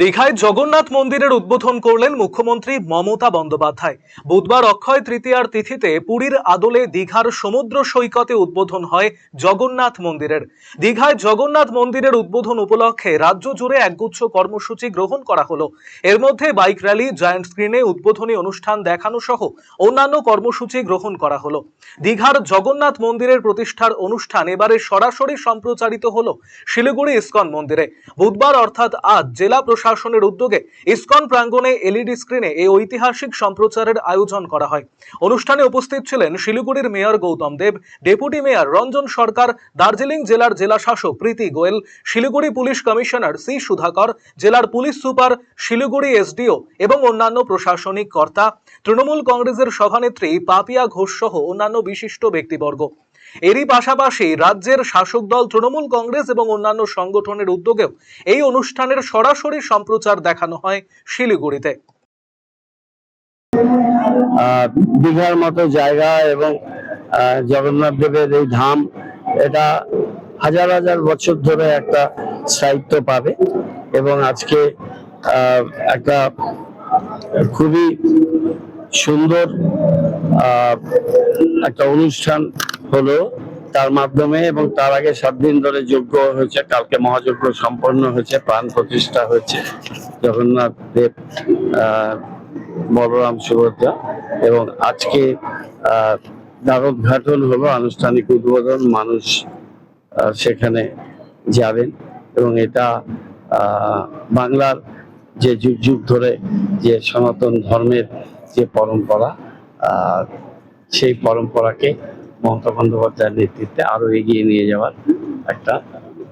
দীঘায় জগন্নাথ মন্দিরের উদ্বোধন করলেন মুখ্যমন্ত্রী মমতা বন্দ্যোপাধ্যায়। বুধবার অক্ষয় তৃতীয়ার তিথিতে পুরীর আদলে দীঘার সমুদ্র সৈকতে উদ্বোধন হয় জগন্নাথ মন্দিরের। দীঘায় জগন্নাথ মন্দিরের উদ্বোধন উপলক্ষে রাজ্য জুড়ে একগুচ্ছ কর্মসূচি গ্রহণ করা হলো। এর মধ্যে বাইক র্যালি, জায়ান্ট স্ক্রিনে উদ্বোধনী অনুষ্ঠান দেখানো সহ অন্যান্য কর্মসূচি গ্রহণ করা হলো। দীঘার জগন্নাথ মন্দিরের প্রতিষ্ঠার অনুষ্ঠান এবারে সরাসরি সম্প্রচারিত হলো শিলিগুড়ি ইস্কন মন্দিরে। বুধবার অর্থাৎ আজ জেলা প্রশাসনের উদ্যোগে ইসকন প্রাঙ্গণে এলইডি স্ক্রিনে এই ঐতিহাসিক সম্প্রচারের আয়োজন করা হয়। অনুষ্ঠানে উপস্থিত ছিলেন শিলিগুড়ির mayor Gautam Deb, deputy mayor Ranjan Sarkar, Darjeeling জেলার জেলা শাসক Preeti Goel, Siliguri police commissioner C Sudhakar, জেলার পুলিশ সুপার শিলিগুড়ি এসডিও এবং অন্যান্য প্রশাসনিক কর্তা, তৃণমূল কংগ্রেসের সভানেত্রী পাপিয়া ঘোষ সহ অন্যান্য বিশিষ্ট ব্যক্তিবর্গ। এরই পাশাপাশি রাজ্যের শাসক দল তৃণমূল কংগ্রেস এবং অন্যান্য সংগঠনের উদ্যোগেও এই অনুষ্ঠানের সরাসরি সম্প্রচার দেখানো হয় শিলিগুড়িতে। দীঘার মতো জায়গা এবং জগন্নাথ দেবের এই ধাম, এটা হাজার হাজার বছর ধরে একটা স্থায়িত্ব পাবে এবং আজকে একটা খুবই সুন্দর একটা অনুষ্ঠান হলো তার মাধ্যমে এবং তার আগে সাত দিন ধরে যজ্ঞ হয়েছে, কালকে মহাযজ্ঞ সম্পন্ন হয়েছে, প্রাণ প্রতিষ্ঠা হয়েছে জগন্নাথ দেব বলরাম সুভদ্রা এবং আজকে দ্বারোদ্ঘাটন হলো আনুষ্ঠানিক উদ্বোধন, মানুষ সেখানে যাবেন এবং এটা বাংলার যে যুগ যুগ ধরে যে সনাতন ধর্মের যে পরম্পরা সেই পরম্পরাকে মমতা বন্দ্যোপাধ্যায়ের নেতৃত্বে আরও এগিয়ে নিয়ে যাওয়ার একটা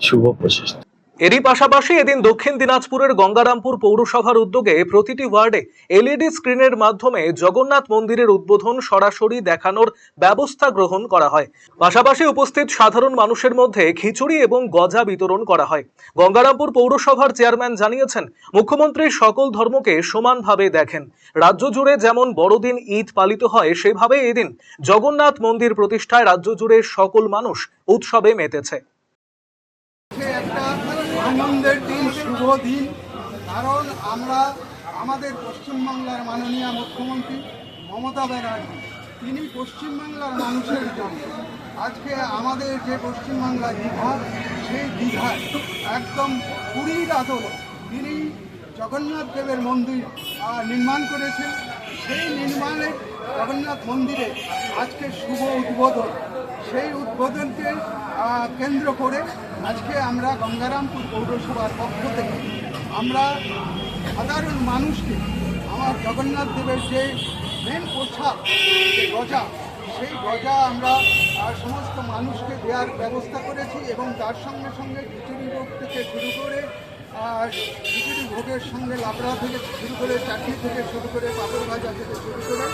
শুভ প্রচেষ্টা। এরই পাশাপাশি এদিন দক্ষিণ দিনাজপুরের গঙ্গারামপুর পৌরসভার উদ্যোগে প্রতিটি ওয়ার্ডে এলইডি স্ক্রিনের মাধ্যমে জগন্নাথ মন্দিরের উদ্বোধন সরাসরি দেখানোর ব্যবস্থা গ্রহণ করা হয়। পাশাপাশি উপস্থিত সাধারণ মানুষের মধ্যে খিচুড়ি এবং গজা বিতরণ করা হয়। গঙ্গারামপুর পৌরসভার চেয়ারম্যান জানিয়েছেন, মুখ্যমন্ত্রী সকল ধর্মকে সমানভাবে দেখেন। রাজ্য জুড়ে যেমন বড়দিন ঈদ পালিত হয়, সেভাবে এদিন জগন্নাথ মন্দির প্রতিষ্ঠায় রাজ্য জুড়ে সকল মানুষ উৎসবে মেতেছে। আনন্দের দিন শুভ দিন। কারণ আমরা আমাদের পশ্চিমবাংলার মাননীয় মুখ্যমন্ত্রী মমতা ব্যানার্জি, তিনি পশ্চিমবাংলার মানুষের জন্য। আজকে আমাদের যে পশ্চিমবাংলা দীঘা, সেই দীঘায় একদম পুরীর আদলে তিনি জগন্নাথ দেবের মন্দির নির্মাণ করেছেন। সেই নির্মাণের জগন্নাথ মন্দিরে আজকে শুভ উদ্বোধন। সেই উদ্বোধনকে কেন্দ্র করে আজকে আমরা গঙ্গারামপুর পৌরসভার পক্ষ থেকে আমরা সাধারণ মানুষকে, আমার জগন্নাথ দেবের যে মেন পোশাক যে গজা, সেই গজা আমরা সমস্ত মানুষকে দেওয়ার ব্যবস্থা করেছি এবং তার সঙ্গে সঙ্গে খিচুড়ি ভোগ থেকে শুরু করে খিচুড়ি ভোগের সঙ্গে লাবড়া থেকে শুরু করে চাটনি থেকে শুরু করে পাপড় ভাজা থেকে শুরু করে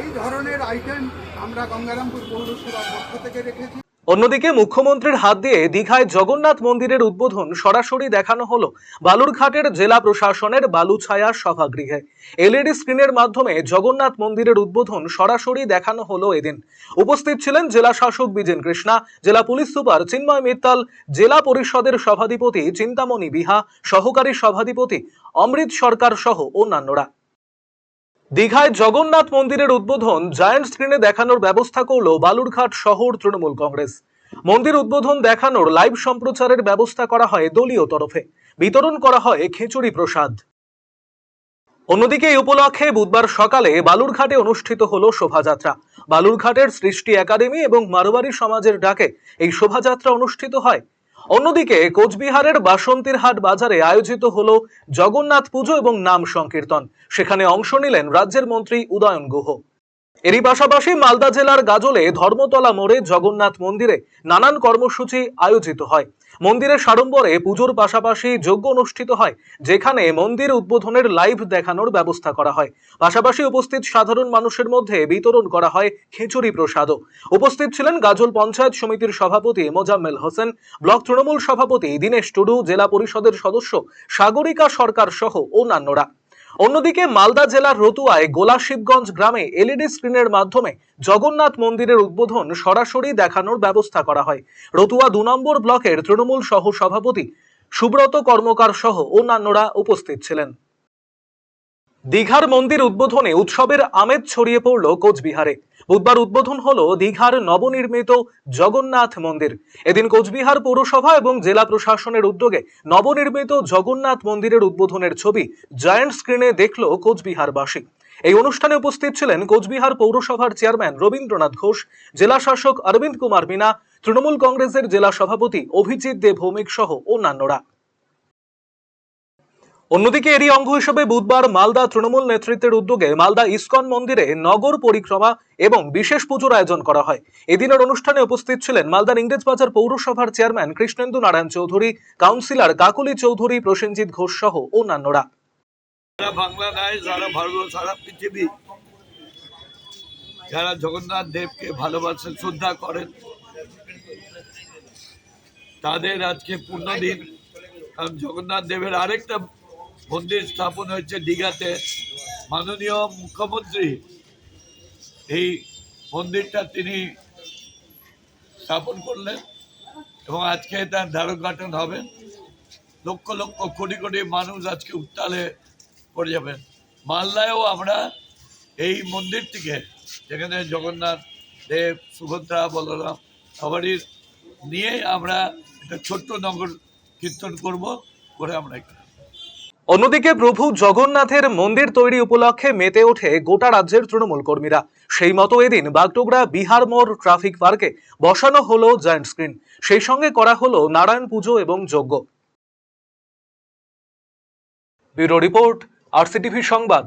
এই ধরনের আইটেম আমরা গঙ্গারামপুর পৌরসভার পক্ষ থেকে রেখেছি। অন্যদিকে মুখ্যমন্ত্রীর হাত দিয়ে দীঘায় জগন্নাথ মন্দিরের উদ্বোধন সরাসরি দেখানো হলো বালুরঘাটের জেলা প্রশাসনের বালুছায়া সভাগৃহে। এলইডি স্ক্রিনের মাধ্যমে জগন্নাথ মন্দিরের উদ্বোধন সরাসরি দেখানো হলো এদিন। উপস্থিত ছিলেন জেলা শাসক বিজেন কৃষ্ণা, জেলা পুলিশ সুপার চিন্ময় মিত্তাল, জেলা পরিষদের সভাধিপতি চিন্তামণি বিহা, সহকারী সভাধিপতি অমৃত সরকার সহ অন্যান্যরা। দীঘায় জগন্নাথ মন্দিরের উদ্বোধন জায়ান্ট স্ক্রিনে দেখানোর ব্যবস্থা করল বালুরঘাট শহর তৃণমূল কংগ্রেস। মন্দির উদ্বোধন দেখানোর লাইভ সম্প্রচারের ব্যবস্থা করা হয় দলীয় তরফে। বিতরণ করা হয় খিচুড়ি প্রসাদ। অন্যদিকে এই উপলক্ষে বুধবার সকালে বালুরঘাটে অনুষ্ঠিত হল শোভাযাত্রা। বালুরঘাটের সৃষ্টি একাডেমি এবং মারোয়ারি সমাজের ডাকে এই শোভাযাত্রা অনুষ্ঠিত হয়। অন্যদিকে কোচবিহারের বাসন্তীর হাট বাজারে আয়োজিত হল জগন্নাথ পুজো এবং নাম সংকীর্তন। সেখানে অংশ নিলেন রাজ্যের মন্ত্রী উদয়ন গুহ। এরই পাশাপাশি মালদা জেলার গাজলে ধর্মতলা মোড়ে জগন্নাথ মন্দিরে নানান কর্মসূচি আয়োজিত হয়। মন্দিরের সাড়ম্বরে পুজোর পাশাপাশি যজ্ঞ অনুষ্ঠিত হয়, যেখানে মন্দির উদ্বোধনের লাইভ দেখানোর ব্যবস্থা করা হয়। পাশাপাশি উপস্থিত সাধারণ মানুষের মধ্যে বিতরণ করা হয় খিচুড়ি প্রসাদও। উপস্থিত ছিলেন গাজল পঞ্চায়েত সমিতির সভাপতি মোজাম্মেল হোসেন, ব্লক তৃণমূল সভাপতি দীনেশ টুডু, জেলা পরিষদের সদস্য সাগরিকা সরকার সহ অন্যান্যরা। অন্যদিকে মালদা জেলার রতুয়ায় গোলাশিবগঞ্জ গ্রামে এলইডি স্ক্রিনের মাধ্যমে জগন্নাথ মন্দিরের উদ্বোধন সরাসরি দেখানোর ব্যবস্থা করা হয়। রতুয়া দু নম্বর ব্লকের তৃণমূল সহ সভাপতি সুব্রত কর্মকার সহ অন্যান্যরা উপস্থিত ছিলেন। দীঘার মন্দির উদ্বোধনে উৎসবের আমেজ ছড়িয়ে পড়ল কোচবিহারে। বুধবার উদ্বোধন হলো দীঘার নবনির্মিত জগন্নাথ মন্দির। এদিন কোচবিহার পৌরসভা এবং জেলা প্রশাসনের উদ্যোগে নবনির্মিত জগন্নাথ মন্দিরের উদ্বোধনের ছবি জায়ান্ট স্ক্রিনে দেখল কোচবিহারবাসী। এই অনুষ্ঠানে উপস্থিত ছিলেন কোচবিহার পৌরসভার চেয়ারম্যান রবীন্দ্রনাথ ঘোষ, জেলা শাসক অরবিন্দ কুমার মিনা, তৃণমূল কংগ্রেসের জেলা সভাপতি অভিজিৎ দে ভৌমিক সহ অন্যান্যরা। অন্যদিকে এরই অঙ্গ হিসেবে বুধবার মালদা তৃণমূল নেতৃত্বের উদ্যোগে মালদা ইসকন মন্দিরে নগর পরিক্রমা এবং বিশেষ পুজোর আয়োজন করা হয়। এদিনের অনুষ্ঠানে উপস্থিত ছিলেন মালদার ইংরেজবাজার পৌরসভার চেয়ারম্যান কৃষ্ণেন্দু নারায়ণ চৌধুরী, কাউন্সিলর কাকুলি চৌধুরী, প্রসেনজিৎ ঘোষ সহ অন্যান্যরা। যারা জগন্নাথ দেবকে ভালোবাসেন, শ্রদ্ধা করেন, তাদের আজকে পূর্ণ দিন জগন্নাথ দেবের আরেকটা মন্দির স্থাপন হয়েছে দীঘাতে। মাননীয় মুখ্যমন্ত্রী, এই মন্দিরটা তিনি স্থাপন করলেন এবং আজকে তার দ্বারোদ্ঘাটন হবে। লক্ষ লক্ষ কোটি কোটি মানুষ আজকে উত্তালে পড়ে যাবেন। মালদায়ও আমরা এই মন্দিরটিকে, যেখানে জগন্নাথ, দেব, সুভদ্রা, বলরাম সবারই নিয়ে আমরা একটা ছোট্ট নগর কীর্তন করব, করে আমরা এখানে অন্যদিকে প্রভু জগন্নাথের মন্দির তৈরি উপলক্ষে মেতে ওঠে গোটা রাজ্যের তৃণমূল কর্মীরা। সেই মতো এদিন বাগডোগরা বিহার মোড় ট্রাফিক পার্কে বসানো হলো জায়ান্ট স্ক্রিন সেই সঙ্গে করা হলো নারায়ণ পুজো এবং যজ্ঞ। ব্যুরো রিপোর্ট, আরসিটিভি সংবাদ।